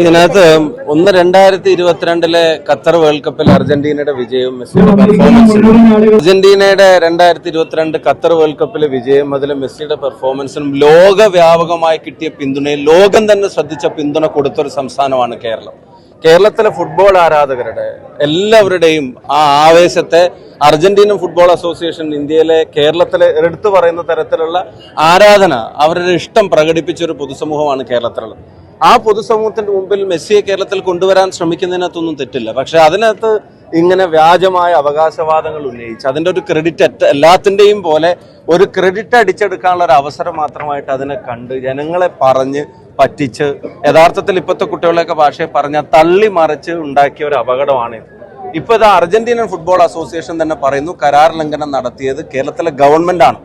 ഇതിനകത്ത് ഒന്ന് രണ്ടായിരത്തി ഇരുപത്തിരണ്ടിലെ ഖത്തർ വേൾഡ് കപ്പിൽ അർജന്റീനയുടെ വിജയവും മെസ്സിയുടെ പെർഫോമൻസും അർജന്റീനയുടെ രണ്ടായിരത്തി ഇരുപത്തിരണ്ട് ഖത്തർ വേൾഡ് കപ്പിലെ വിജയം അതിലെ മെസ്സിയുടെ പെർഫോമൻസും ലോകവ്യാപകമായി കിട്ടിയ പിന്തുണയും ലോകം തന്നെ ശ്രദ്ധിച്ച പിന്തുണ കൊടുത്തൊരു സംസ്ഥാനമാണ് കേരളം. കേരളത്തിലെ ഫുട്ബോൾ ആരാധകരുടെ എല്ലാവരുടെയും ആ ആവേശത്തെ അർജന്റീനൻ ഫുട്ബോൾ അസോസിയേഷൻ ഇന്ത്യയിലെ കേരളത്തിലെ എടുത്തു പറയുന്ന തരത്തിലുള്ള ആരാധന അവരുടെ ഇഷ്ടം പ്രകടിപ്പിച്ച ഒരു പൊതുസമൂഹമാണ് കേരളത്തിലുള്ളത്. ആ പൊതുസമൂഹത്തിന്റെ മുമ്പിൽ മെസ്സിയെ കേരളത്തിൽ കൊണ്ടുവരാൻ ശ്രമിക്കുന്നതിനകത്തൊന്നും തെറ്റില്ല. പക്ഷെ അതിനകത്ത് ഇങ്ങനെ വ്യാജമായ അവകാശവാദങ്ങൾ ഉന്നയിച്ച് അതിന്റെ ഒരു ക്രെഡിറ്റ് എല്ലാത്തിന്റെയും പോലെ ഒരു ക്രെഡിറ്റ് അടിച്ചെടുക്കാനുള്ള ഒരു അവസരം മാത്രമായിട്ട് അതിനെ കണ്ട് ജനങ്ങളെ പറഞ്ഞ് പറ്റിച്ച് യഥാർത്ഥത്തിൽ ഇപ്പോഴത്തെ കുട്ടികളെയൊക്കെ ഭാഷയെ പറഞ്ഞ തള്ളി മറിച്ച് ഉണ്ടാക്കിയ ഒരു അപകടമാണ് ഇപ്പോൾ ഇപ്പൊ ഇത് അർജന്റീനൻ ഫുട്ബോൾ അസോസിയേഷൻ തന്നെ പറയുന്നു കരാർ ലംഘനം നടത്തിയത് കേരളത്തിലെ ഗവൺമെന്റ് ആണ്.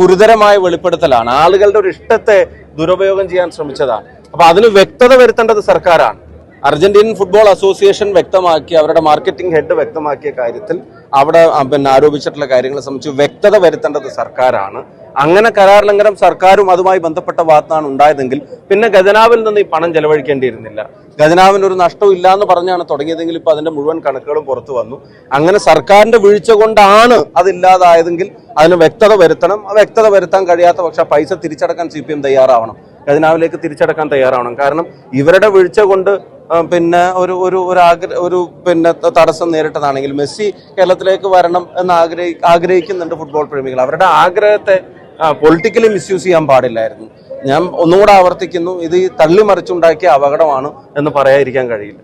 ഗുരുതരമായ വെളിപ്പെടുത്തലാണ്. ആളുകളുടെ ഒരു ഇഷ്ടത്തെ ദുരുപയോഗം ചെയ്യാൻ ശ്രമിച്ചതാണ്. അപ്പൊ അതിന് വ്യക്തത വരുത്തേണ്ടത് സർക്കാരാണ്. അർജന്റീനൻ ഫുട്ബോൾ അസോസിയേഷൻ വ്യക്തമാക്കി അവരുടെ മാർക്കറ്റിംഗ് ഹെഡ് വ്യക്തമാക്കിയ കാര്യത്തിൽ അവിടെ പിന്നെ ആരോപിച്ചിട്ടുള്ള കാര്യങ്ങളെ സംബന്ധിച്ച് വ്യക്തത വരുത്തേണ്ടത് സർക്കാരാണ്. അങ്ങനെ കരാർ ലംഘനം സർക്കാരും അതുമായി ബന്ധപ്പെട്ട ഭാഗത്താണ് ഉണ്ടായതെങ്കിൽ പിന്നെ ഖജനാവിൽ നിന്ന് ഈ പണം ചെലവഴിക്കേണ്ടിയിരുന്നില്ല. ഖജനാവിന് ഒരു നഷ്ടവും ഇല്ല എന്ന് പറഞ്ഞാണ് തുടങ്ങിയതെങ്കിൽ ഇപ്പൊ അതിന്റെ മുഴുവൻ കണക്കുകളും പുറത്തു വന്നു. അങ്ങനെ സർക്കാരിന്റെ വീഴ്ച കൊണ്ടാണ് അതില്ലാതായതെങ്കിൽ അതിന് വ്യക്തത വരുത്തണം. വ്യക്തത വരുത്താൻ കഴിയാത്ത പക്ഷെ പൈസ തിരിച്ചടക്കാൻ സി തയ്യാറാവണം. ഖജനാവിലേക്ക് തിരിച്ചടക്കാൻ തയ്യാറാവണം. കാരണം ഇവരുടെ വീഴ്ച കൊണ്ട് പിന്നെ ഒരു ഒരു ഒരു ആഗ്ര ഒരു പിന്നെ തടസ്സം നേരിട്ടതാണെങ്കിൽ മെസ്സി കേരളത്തിലേക്ക് വരണം എന്ന് ആഗ്രഹി ആഗ്രഹിക്കുന്നുണ്ട് ഫുട്ബോൾ പ്രേമികൾ. അവരുടെ ആഗ്രഹത്തെ പൊളിറ്റിക്കലി മിസ്യൂസ് ചെയ്യാൻ പാടില്ലായിരുന്നു. ഞാൻ ഒന്നുകൂടെ ആവർത്തിക്കുന്നു ഇത് തള്ളിമറിച്ചുണ്ടാക്കിയ അപകടമാണ് എന്ന് പറയാതിരിക്കാൻ കഴിയില്ല.